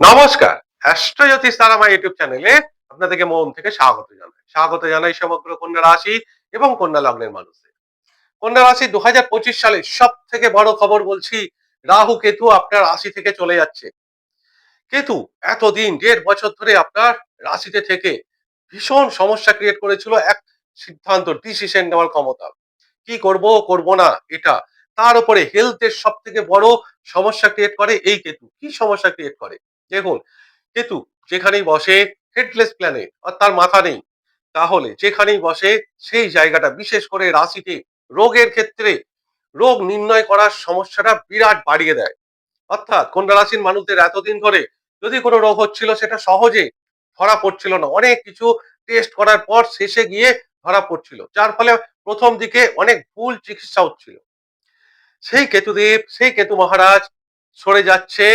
নমস্কার, অ্যাস্ট্রোজ্যোতিষ তারামা ইউটিউব চ্যানেলে আপনাদেরকে মন থেকে স্বাগত জানাই। স্বাগত জানাই সমগ্র কন্যা রাশি এবং কন্যা লগ্নের মানুষদের। কন্যা রাশি দুহাজার পঁচিশ সালে সব থেকে বড় খবর বলছি, রাহু কেতু আপনার রাশি থেকে চলে যাচ্ছে। কেতু এতদিন, দেড় বছর ধরে আপনার রাশিতে থেকে ভীষণ সমস্যা ক্রিয়েট করেছিল এক সিদ্ধান্ত ডিসিশন নেওয়ার ক্ষমতা। কি করব করব না, এটা। তার উপরে হেলথের সব থেকে বড় সমস্যা ক্রিয়েট করে এই কেতু। কি সমস্যা ক্রিয়েট করে? দেখুন, কেতু যেখানেই বসে হেডলেস প্ল্যানেট আর তার মাথা নেই, তাহলে যেখানেই বসে, সেই জায়গাটা বিশেষ করে রাশিতে, রোগের ক্ষেত্রে, রোগ নির্ণয় করার সমস্যাটা বিরাট বাড়িয়ে দেয়। অর্থাৎ কন্যা রাশির মানুষদের এতদিন ধরে যদি কোনো রোগ হচ্ছিল, সেটা সহজে ধরা পড়ছিল না। অনেক কিছু টেস্ট করার পর শেষে গিয়ে ধরা পড়ছিল, যার ফলে প্রথম দিকে অনেক ভুল চিকিৎসা হচ্ছিল। সেই কেতুদেব, সেই কেতু মহারাজ সরে যাচ্ছে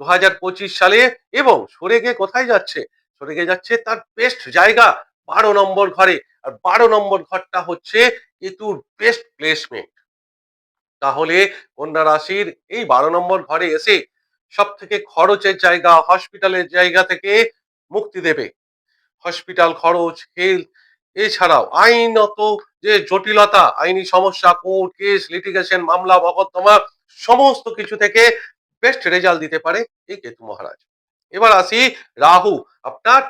দু হাজার পঁচিশ সালে এবং সরে গিয়ে কোথায় যাচ্ছে? সরে গিয়ে যাচ্ছে তার বেস্ট জায়গা বারো নম্বর ঘরে। আর বারো নম্বর ঘরটা হচ্ছে কেতুর বেস্ট প্লেসমেন্ট তাহলে কন্যা রাশির এই বারো নম্বর ঘরে এসে সব থেকে খরচের জায়গা হসপিটালের জায়গা থেকে মুক্তি দেবে। হসপিটাল খরচ হেলথ এছাড়াও আইনত যে জটিলতা, আইনি সমস্যা কোর্ট কেস লিটিগেশন মামলা, মকদ্দমা, সমস্ত কিছু থেকে বেস্ট রেজাল্ট দিতে পারে এই কেতু মহারাজ। এবার আসি রাহু, আপনার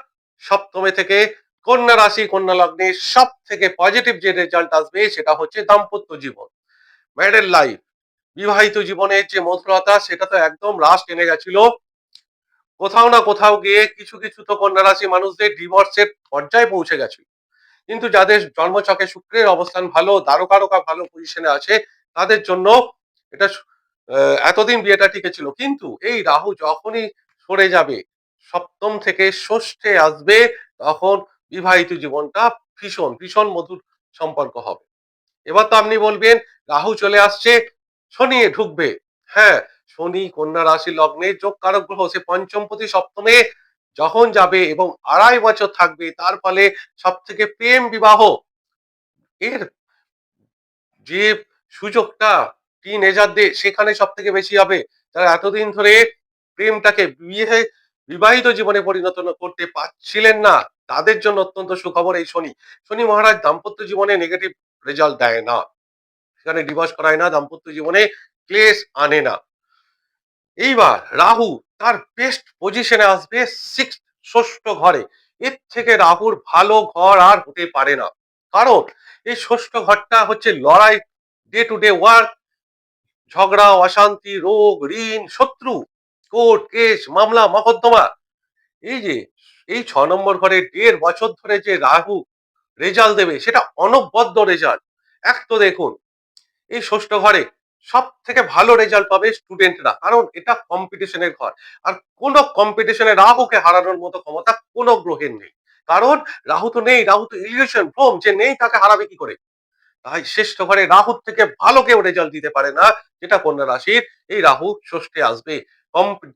সপ্তমে থেকে কন্যা রাশি, কন্যা লগ্নে সব থেকে পজিটিভ যে রেজাল্ট আসবে সেটা হচ্ছে দাম্পত্য জীবন ম্যারেড লাইফ বিবাহিত জীবনের যে মধুরতা সেটা তো একদম রাস টেনে গেছিল। কোথাও না কোথাও গিয়ে কিছু কিছু তো কন্যা রাশি মানুষদের ডিভোর্সের পর্যায়ে পৌঁছে গেছিল কিন্তু যাদের জন্মচকে শুক্রের অবস্থান ভালো, দ্বারকারকা ভালো পজিশনে আছে, তাদের জন্য এটা এতদিন বিয়েটা টিকেছিল। কিন্তু এই রাহু যখনই সরে যাবে, সপ্তম থেকে ষষ্ঠে আসবে, তখন বিবাহিত জীবনটা ভীষণ ভীষণ মধুর সম্পর্ক হবে। এবার তো আপনি বলবেন, রাহু চলে আসছে, শনি ঢুকবে। হ্যাঁ শনি, কন্যা রাশি, লগ্নে যোগ, কারক গ্রহ, সে পঞ্চমপতি সপ্তমে যখন যাবে এবং আড়াই বছর থাকবে, তার ফলে সব থেকে প্রেম বিবাহ। এর যে সুযোগটা টিন এজারদের সেখানে সব থেকে বেশি হবে। যারা এতদিন ধরে প্রেমটাকে বিয়ে বিবাহিত জীবনে পরিণত করতে পারছিলেন না। তাদের জন্য অত্যন্ত সুখবর এই শনি। শনি মহারাজ দাম্পত্য জীবনে নেগেটিভ রেজাল্ট দেয় না। সেখানে ডিভোর্স করায় না, দাম্পত্য জীবনে ক্লেশ আনে না। এইবার রাহু তার বেস্ট পজিশনে আসবে সিক্স ষষ্ঠ ঘরে। এর থেকে রাহুর ভালো ঘর আর হতে পারে না। কারণ এই ষষ্ঠ ঘরটা হচ্ছে লড়াই ডে টু ডে ওয়ার্ক ঝগড়া, অশান্তি, রোগ, ঋণ, শত্রু, কোর্ট কেস, মামলা, মকদ্দমা। এই যে, এই ছ নম্বর ঘরে দেড় বছর ধরে যে রাহু রেজাল্ট দেবে, সেটা অনবদ্য রেজাল্ট। এক তো দেখুন, এই ষষ্ঠ ঘরে সব থেকে ভালো রেজাল্ট পাবে স্টুডেন্টরা, কারণ এটা কম্পিটিশনের ঘর। আর কোন কম্পিটিশনে রাহুকে হারানোর মতো ক্ষমতা কোনো গ্রহের নেই। কারণ রাহু তো নেই, রাহু তো ইলিউশন ভ্রম, যে নেই তাকে হারাবে কি করে? তাই শ্রেষ্ঠ ঘরে রাহুর থেকে ভালো কেউ রেজাল্ট দিতে পারে না, যেটা কন্যা রাশির, এই রাহু ষষ্ঠে আসবে।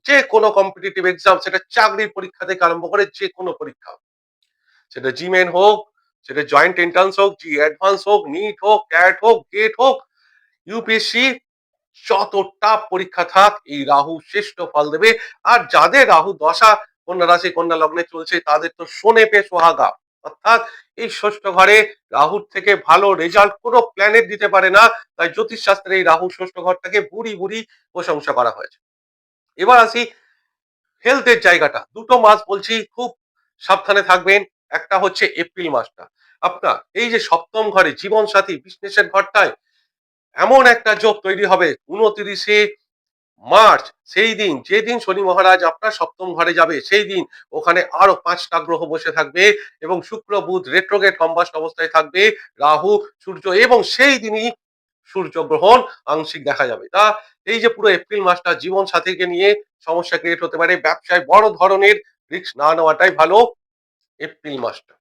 যে কোনো কম্পিটিটিভ এক্সাম সেটা চাকরির পরীক্ষা থেকে আরম্ভ করে যে কোনো পরীক্ষা সেটা জিমেন হোক, সেটা জয়েন্ট এন্ট্রান্স হোক জি অ্যাডভান্স হোক নিট হোক ক্যাট হোক গেট হোক ইউপিএসসি যতটা পরীক্ষা থাক, এই রাহু শ্রেষ্ঠ ফল দেবে। আর যাদের রাহু দশা, কন্যা রাশি, কন্যা লগ্নে চলছে, তাদের তো শোনে পে সোহাগা। অর্থাৎ এই ষষ্ঠ ঘরে রাহুর থেকে ভালো রেজাল্ট কোনো প্ল্যানেট দিতে পারে না। তাই জ্যোতিষ শাস্ত্রে এই রাহু ষষ্ঠ ঘরটাকে বুড়ি বুড়ি প্রশংসা করা হয়েছে। এবার আসি হেলথের জায়গাটা। দুটো মাস বলছি, খুব সাবধানে থাকবেন। একটা হচ্ছে এপ্রিল মাসটা। আপনার এই যে সপ্তম ঘরে জীবন সাথী বিজনেসের ঘরটায় এমন একটা যোগ তৈরি হবে। উনত্রিশে মার্চ, সেই দিন, যেদিন শনি মহারাজ আপনার সপ্তম ঘরে যাবে, সেই দিন ওখানে আরও পাঁচটা গ্রহ বসে থাকবে এবং শুক্র, বুধ রেট্রোগেট কম্বাস্ট অবস্থায় থাকবে, রাহু, সূর্য এবং সেই দিনই সূর্য গ্রহণ আংশিক দেখা যাবে। তা এই যে পুরো এপ্রিল মাসটা জীবন সাথীকে নিয়ে সমস্যা ক্রিয়েট হতে পারে, ব্যবসায় বড় ধরনের রিস্ক না নেওয়াটাই ভালো এপ্রিল মাসটা।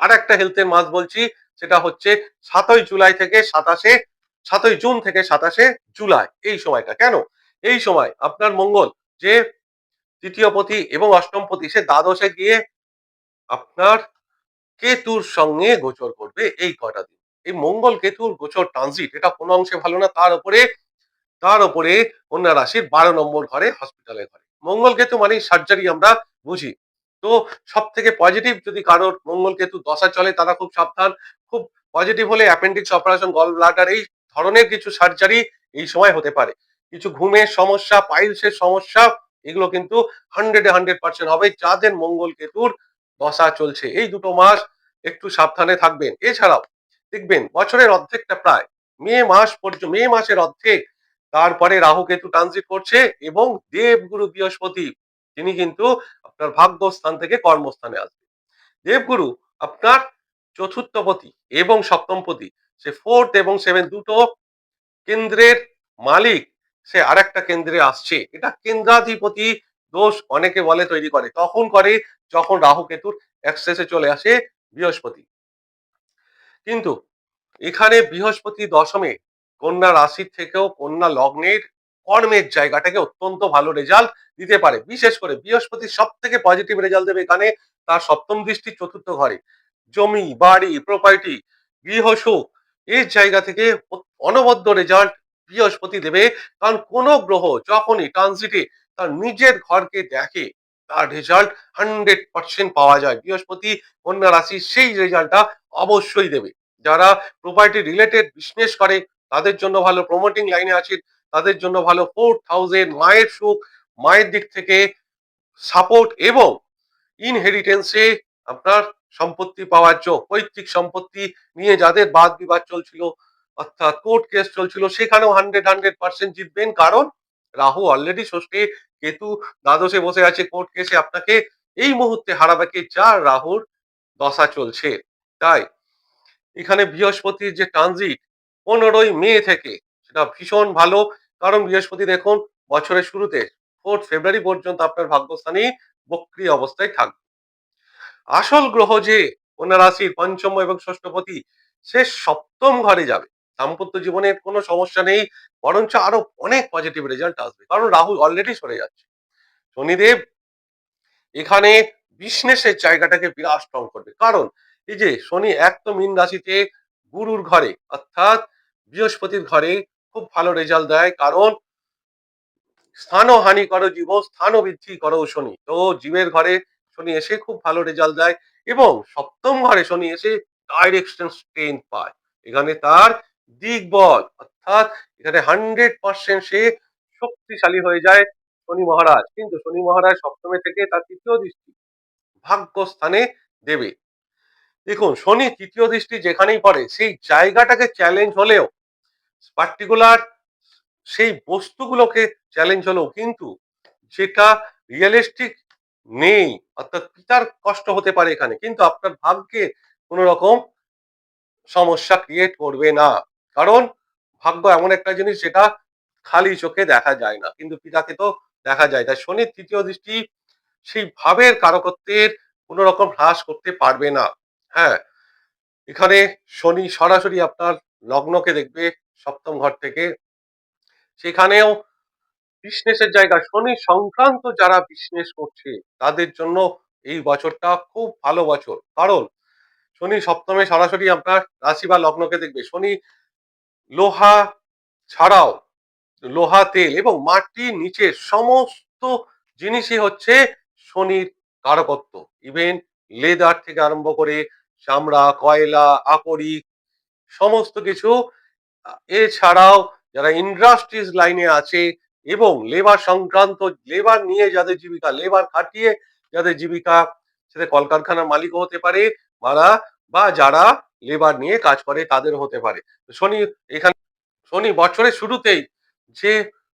আর একটা হেলথের মাস বলছি, সেটা হচ্ছে সাতই জুলাই থেকে সাতাশে, সাতই জুন থেকে সাতাশে জুলাই, এই সময়টা। কেন? এই সময় আপনার মঙ্গল যে তৃতীয় পতি এবং অষ্টম পতি সে দ্বাদশে গিয়ে আপনার কেতুর সঙ্গে গোচর করবে এই কটা দিন। এই মঙ্গল কেতুর গোচর ট্রানজিট এটা কোনো অংশে ভালো না, তার উপরে তার উপরে কন্যা রাশির বারো নম্বর ঘরে হসপিটালের ঘরে। মঙ্গল কেতু মানেই সার্জারি আমরা বুঝি। তো সব থেকে পজিটিভ যদি কারোর মঙ্গল কেতু দশা চলে, তারা খুব সাবধান। খুব পজিটিভ হলে অ্যাপেন্ডিক্স অপারেশন গল ব্লাডার এই ধরনের কিছু সার্জারি এই সময় হতে পারে। কিছু ঘুমের সমস্যা, পাইলসের সমস্যা, এগুলো কিন্তু হান্ড্রেডে হান্ড্রেড পার্সেন্ট হবে। যাদের মঙ্গল কেতুর দশা চলছে, এই দুটো মাস একটু সাবধানে থাকবেন। এছাড়াও দেখবেন, বছরের অর্ধেকটা প্রায়, মে মাস পর্যন্ত মে মাসের অর্ধেক, তারপরে রাহু কেতু ট্রানজিট করছে এবং দেবগুরু বৃহস্পতি, তিনি কিন্তু আপনার ভাগ্যস্থান থেকে কর্মস্থানে আসবে দেবগুরু আপনার চতুর্থপতি এবং সপ্তমপতি, সে ফোর্থ এবং সেভেন দুটো কেন্দ্রের মালিক। সে আরেকটা কেন্দ্রে আসছে। এটা কেন্দ্রাধিপতি দোষ অনেকে বলে তৈরি করে। তখন করে যখন রাহু কেতুর অ্যাক্সেসে চলে আসে বৃহস্পতি। কিন্তু এখানে বৃহস্পতি দশমে কন্যা রাশির থেকেও কন্যা লগ্নের কর্মের জায়গাটাকে অত্যন্ত ভালো রেজাল্ট দিতে পারে। বিশেষ করে বৃহস্পতি সব থেকে পজিটিভ রেজাল্ট দেবে এখানে তার সপ্তম দৃষ্টি চতুর্থ ঘরে। জমি, বাড়ি প্রপার্টি গৃহসুখ এই জায়গা থেকে অনবদ্য রেজাল্ট বৃহস্পতি দেবে, কারণ কোন গ্রহ যখনই ট্রানজিটে তার নিজের ঘরকে দেখে, তার রেজাল্ট হান্ড্রেড পার্সেন্ট পাওয়া যায়। বৃহস্পতি, কন্যা রাশি, সেই রেজাল্টটা অবশ্যই দেবে। যারা প্রপার্টি রিলেটেড বিজনেস করে, তাদের জন্য ভালো প্রমোটিং লাইনে আছে, তাদের জন্য ভালো ফোর থাউজেন্ড মায়ের সুখ, মায়ের দিক থেকে সাপোর্ট এবং ইনহেরিটেন্সে আপনার সম্পত্তি পাওয়ার যোগ, পৈতৃক সম্পত্তি নিয়ে যাদের বাদ বিবাদ চলছিল অর্থাৎ কোর্ট কেস চলছিল, সেখানেও হান্ড্রেড হান্ড্রেড পার্সেন্ট জিতবেন, কারণ রাহু অলরেডি ষষ্ঠী কেতু দ্বাদশে বসে আছে কোর্ট কেসে আপনাকে এই মুহূর্তে হারাবে কে? যার রাহুর দশা চলছে। তাই এখানে বৃহস্পতির যে ট্রানজিট পনেরোই মে থেকে, সেটা ভীষণ ভালো, কারণ বৃহস্পতি দেখুন, বছরের শুরুতে ফোর্থ ফেব্রুয়ারি পর্যন্ত আপনার ভাগ্যস্থানে বক্রি অবস্থায় থাকবে। আসল গ্রহ যে কন্যা রাশির পঞ্চম এবং ষষ্ঠপতি, সে সপ্তম ঘরে যাবে। দাম্পত্য জীবনের কোনো সমস্যা নেই, বরঞ্চ আরও অনেক পজিটিভ রেজাল্ট আসবে। কারণ রাহুল অলরেডি সরে যাচ্ছে। শনিদেব এখানে বিজনেসের জায়গাটাকে বিরাট স্ট্রং করবে। কারণ এই যে শনি এক তো মীন রাশিতে গুরুর ঘরে, অর্থাৎ বৃহস্পতির ঘরে খুব ভালো রেজাল্ট দেয়। কারণ স্থানও হানি করো জীব স্থানও বৃদ্ধি করো শনি। তো জীবের ঘরে শনি এসে খুব ভালো রেজাল্ট দেয় এবং সপ্তম ঘরে শনি এসে ডাইরেকশন স্ট্রেন্থ পায়। এখানে তার দিকবল অর্থাৎ এখানে হান্ড্রেড পার্সেন্ট সে শক্তিশালী হয়ে যায় শনি মহারাজ। কিন্তু শনি মহারাজ সপ্তমে থেকে তার তৃতীয় দৃষ্টি ভাগ্যস্থানে দেবে। দেখুন, শনি তৃতীয় দৃষ্টি যেখানেই পড়ে, সেই জায়গাটাকে চ্যালেঞ্জ হলেও পার্টিকুলার সেই বস্তুগুলোকে চ্যালেঞ্জ হলেও কিন্তু সেটা রিয়েলিস্টিক নেই, অর্থাৎ পিতার কষ্ট হতে পারে এখানে। কিন্তু আপনার ভাগ্যে কোনো রকম সমস্যা ক্রিয়েট করবে না। কারণ ভাগ্য এমন একটা জিনিস যেটা খালি চোখে দেখা যায় না, কিন্তু পিতাকে তো দেখা যায়। তাই শনির তৃতীয় দৃষ্টি সেই ভাবের কারকত্বের কোনো রকম হ্রাস করতে পারবে না। হ্যাঁ এখানে শনি সরাসরি আপনার লগ্নকে দেখবে সপ্তম ঘর থেকে। সেখানেও বিজনেসের জায়গা। শনি সংক্রান্ত যারা বিজনেস করছে, তাদের জন্য এই বছরটা খুব ভালো বছর। কারণ শনি সপ্তমে সরাসরি আপনার রাশি বা লগ্নকে দেখবে। শনি লোহা ছাড়াও, লোহা, তেল এবং মাটির নিচে সমস্ত জিনিসই হচ্ছে শনির কারকত্ব। ইভেন লেদার থেকে আরম্ভ করে চামড়া, কয়লা, আকরিক, সমস্ত কিছু এছাড়াও যারা ইন্ডাস্ট্রিজ লাইনে আছে এবং লেবার সংক্রান্ত লেবার নিয়ে যাদের জীবিকা লেবার খাটিয়ে যাদের জীবিকা, সেটা কলকারখানার মালিকও হতে পারে, মারা বা যারা লেবার নিয়ে কাজ করে তাদের হতে পারে। শনি এখানে, শনি বছরের শুরুতেই যে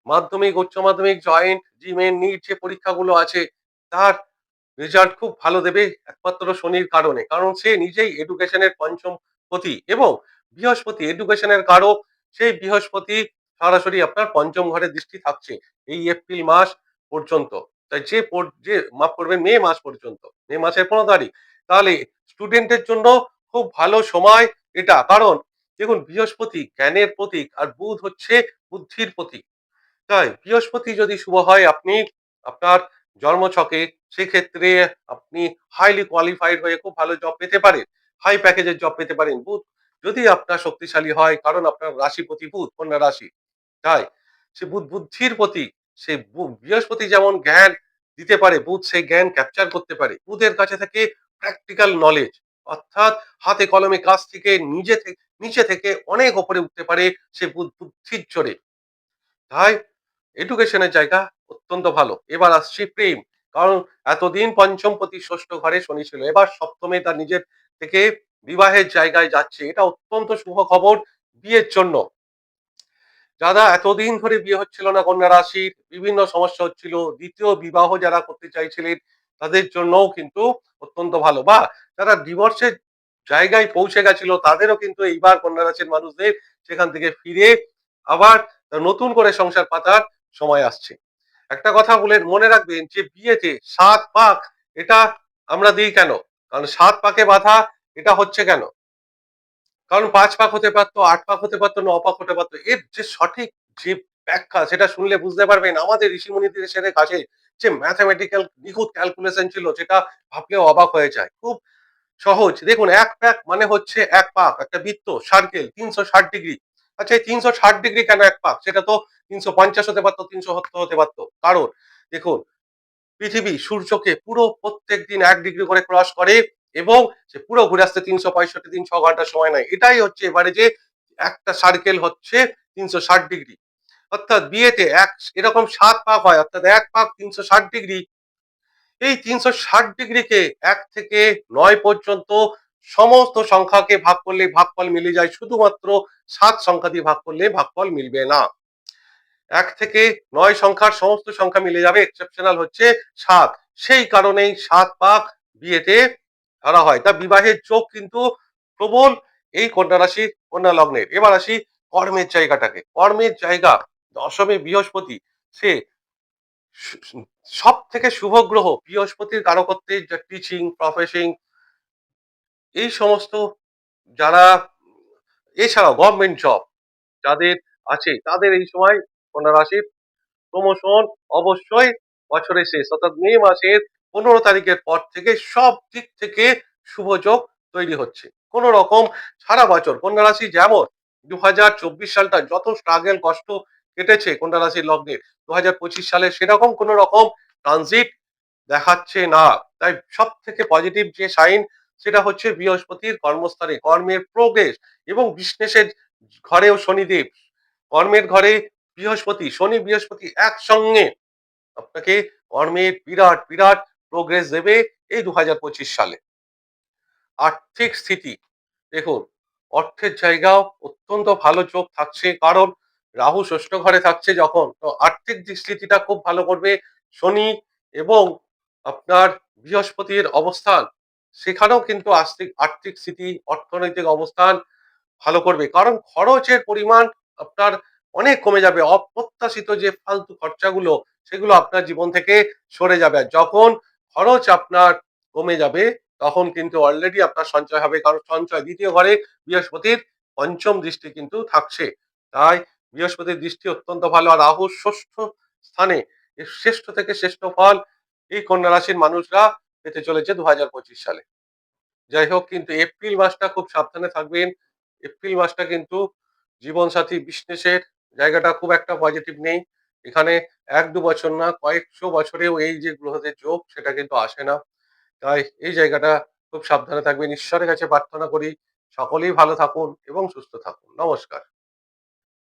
মাধ্যমিক, উচ্চ মাধ্যমিক জয়েন্ট জিমেন নিট যে পরীক্ষাগুলো আছে, তার রেজাল্ট খুব ভালো দেবে একমাত্র শনির কারণে। কারণ সে নিজেই এডুকেশনের পঞ্চম পতি এবং বৃহস্পতি এডুকেশনের কারক সেই বৃহস্পতি সরাসরি আপনার পঞ্চম ঘরে দৃষ্টি থাকছে এই এপ্রিল মাস পর্যন্ত। তাই যে যে মাফ করবেন, মে মাস পর্যন্ত, মে মাসের পনেরো তারিখ, তাহলে স্টুডেন্টের জন্য খুব ভালো সময় এটা। কারণ দেখুন, বৃহস্পতি জ্ঞানের প্রতীক আর বুধ হচ্ছে বুদ্ধির প্রতীক। তাই বৃহস্পতি যদি শুভ হয়, আপনি আপনার জন্মছকে সেক্ষেত্রে আপনি হাইলি কোয়ালিফাইড হয়ে খুব ভালো জব পেতে পারেন। হাই প্যাকেজের জব পেতে পারেন বুধ। যদি আপনার শক্তিশালী হয়, কারণ আপনার রাশিপতি বুধ, কন্যা রাশি। তাই সে বুধ বুদ্ধির প্রতীক, সে বৃহস্পতি যেমন জ্ঞান দিতে পারে, বুধ সেই জ্ঞান ক্যাপচার করতে পারে। বুধের কাছে থেকে প্র্যাকটিক্যাল নলেজ অর্থাৎ হাতে কলমে কাজ থেকে নিজে থেকে নিচে থেকে অনেক ওপরে উঠতে পারে সে বুদ্ধির জোরে। তাই এডুকেশনের জায়গা অত্যন্ত ভালো। এবার আসছি প্রেম। কারণ এতদিন পঞ্চম প্রতি ষষ্ঠ ঘরে শনি ছিল। এবার সপ্তমে তার নিজের থেকে বিবাহের জায়গায় যাচ্ছে। এটা অত্যন্ত শুভ খবর বিয়ের জন্য। যারা এতদিন ধরে বিয়ে হচ্ছিল না, কন্যা রাশির বিভিন্ন সমস্যা হচ্ছিল। দ্বিতীয় বিবাহ যারা করতে চাইছিলেন তাদের জন্যও কিন্তু অত্যন্ত ভালো। বা যারা ডিভোর্সের জায়গায় পৌঁছে গেছিল, তাদেরও কিন্তু এইবার কন্যা রাশির মানুষদের সেখান থেকে ফিরে আবার নতুন করে সংসার পাতার সময় আসছে। একটা কথা বলে মনে রাখবেন যে, বিয়েতে সাত পাক এটা আমরা দিই কেন? কারণ সাত পাকে বাধা এটা হচ্ছে কেন? কারণ পাঁচ পাক হতে পারতো, আট পাক হতে পারতো, ন পাক হতে পারতো। এর যে সঠিক যে ব্যাখ্যা, সেটা শুনলে বুঝতে পারবেন আমাদের ঋষিমুনিদের সেরে কাছে যে ম্যাথামেটিক্যাল নিখুঁত ক্যালকুলেশন ছিল যেটা ভাবলেও অবাক হয়ে যায়। খুব সহজ। দেখুন, এক প্যাক মানে হচ্ছে এক পাক, একটা বৃত্ত সার্কেল তিনশো ষাট ডিগ্রি আচ্ছা এই তিনশো ষাট ডিগ্রি কেন এক পাক? সেটা তো তিনশো পঞ্চাশ হতে পারতো, তিনশো সত্তর হতে পারতো। কারণ, দেখুন, পৃথিবী সূর্যকে পুরো প্রত্যেক দিন এক ডিগ্রি করে ক্রস করে এবং সে পুরো ঘুরে আসতে তিনশো পঁয়ষট্টি দিন, ছ ঘণ্টা সময় নেয়। এটাই হচ্ছে এবারে যে একটা সার্কেল হচ্ছে তিনশো ষাট ডিগ্রি অর্থাৎ বিয়েতে এক, এরকম সাত পাক হয়, অর্থাৎ এক পাক তিনশো ষাট ডিগ্রি। এই তিনশো ষাট ডিগ্রিকে এক থেকে নয় পর্যন্ত সমস্ত সংখ্যাকে ভাগ করলে ভাগফল মিলে যায়, শুধুমাত্র সাত সংখ্যা দিয়ে ভাগ করলে ভাগফল মিলবে না। এক থেকে নয় সংখ্যার সমস্ত সংখ্যা মিলে যাবে এক্সেপশনাল হচ্ছে সাত। সেই কারণেই সাত পাক বিয়েতে ধরা হয়। তা বিবাহের চোখ কিন্তু প্রবল এই কন্যা রাশি কন্যা লগ্নের। এবার আসি কর্মের জায়গাটাকে। কর্মের জায়গা দশমে বৃহস্পতি, সে সব থেকে শুভ গ্রহ বৃহস্পতির কারকত্বে টিচিং প্রফেসিং এই সমস্ত যারা, এছাড়াও গভর্নমেন্ট জব যাদের আছে, তাদের এই সময় কন্যা রাশির প্রমোশন অবশ্যই বছরের শেষ, অর্থাৎ মে মাসের পনেরো তারিখের পর থেকে সব দিক থেকে শুভ যোগ তৈরি হচ্ছে। কোন রকম সারা বছর কন্যা রাশি যেমন দু হাজার চব্বিশ সালটা যত স্ট্রাগল কষ্ট কেটেছে কন্যা রাশির লগ্নে? দু হাজার পঁচিশ সালে সেরকম কোন রকম ট্রানজিট দেখাচ্ছে না। তাই সব থেকে পজিটিভ যে সাইন সেটা হচ্ছে বৃহস্পতির কর্মস্থানে, কর্মের প্রোগ্রেস এবং বিজনেসের ঘরেও শনিদেব। কর্মের ঘরে বৃহস্পতি, শনি, বৃহস্পতি একসঙ্গে। আপনাকে কর্মের বিরাট বিরাট প্রোগ্রেস দেবে এই দু হাজার পঁচিশ সালে। আর্থিক স্থিতি, দেখুন, অর্থের জায়গাও অত্যন্ত ভালো চোখ থাকছে, কারণ রাহু ষষ্ঠ ঘরে থাকছে যখন, তো আর্থিক দৃষ্টিটা খুব ভালো করবে শনি এবং আপনার বৃহস্পতির অবস্থান। সেখানেও কিন্তু আর্থিক আর্থিক স্থিতি, অর্থনৈতিক অবস্থান ভালো করবে। কারণ খরচের পরিমাণ আপনার অনেক কমে যাবে। অপ্রত্যাশিত যে ফালতু খরচাগুলো, সেগুলো আপনার জীবন থেকে সরে যাবে। যখন খরচ আপনার কমে যাবে, তখন কিন্তু অলরেডি আপনার সঞ্চয় হবে। কারণ সঞ্চয় দ্বিতীয় ঘরে বৃহস্পতির পঞ্চম দৃষ্টি কিন্তু থাকছে। তাই বৃহস্পতির দৃষ্টি অত্যন্ত ভালো আর রাহু ষষ্ঠ স্থানে শ্রেষ্ঠ থেকে শ্রেষ্ঠ ফল এই কন্যা রাশির মানুষরা পেতে চলেছে দু হাজার পঁচিশ সালে। যাই হোক, কিন্তু এপ্রিল মাসটা খুব সাবধানে থাকবেন। এপ্রিল মাসটা কিন্তু জীবনসাথী বিজনেসের জায়গাটা খুব একটা পজিটিভ নেই। এখানে এক দু বছর না, কয়েকশো বছরেও এই যে গ্রহদের যোগ সেটা কিন্তু আসে না। তাই এই জায়গাটা খুব সাবধানে থাকবেন। ঈশ্বরের কাছে প্রার্থনা করি, সকলেই ভালো থাকুন এবং সুস্থ থাকুন। নমস্কার।